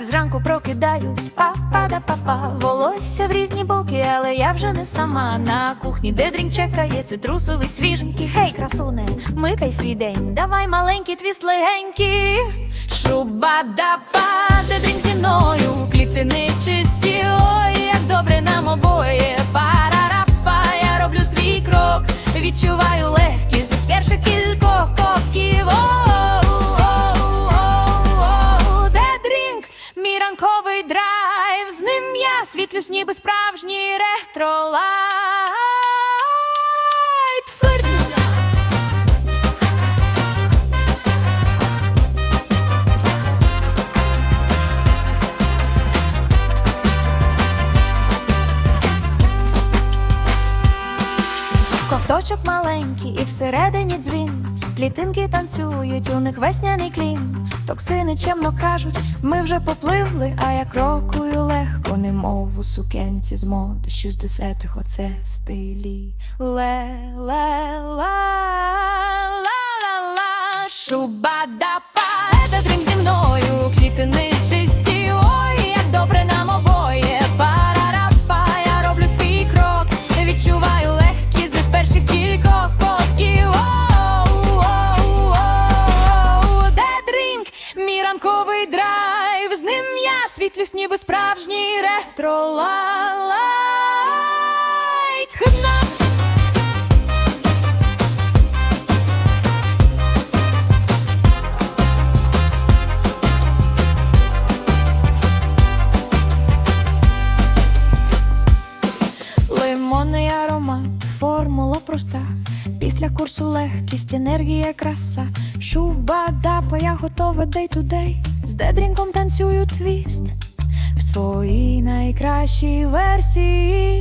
Зранку прокидаюсь, папа да папа Волосся в різні боки, але я вже не сама. На кухні, де дрінк чекає, цитрусовий свіженький. Хей, красуне, микай свій день. Давай маленький твіст легенький. Шуба да па, де дрінк зі мною. Клітини чисті, ой, як добре нам обоє. Парарапа, я роблю свій крок. Відчуваю ранковий драйв З ним я світлюсь, ніби справжній ретролайт. Ковточок маленький і всередині дзвін. Клітинки танцюють, у них весняний клін. Токсини чемно кажуть, ми вже попливли, а я крокую легко, немов у сукенці з моди шістдесятих оце стилі. Ле-ле-ла-ла-ла-ла Шуба-да-па, ранковий драйв, з ним я світлюсь, ніби справжній ретролайт. Хна! Лимонний аромат, формула проста. Після курсу легкість, енергія, краса. Шуба дапа, я готова day to day. З дедрінком танцюю твіст в своїй найкращій версії.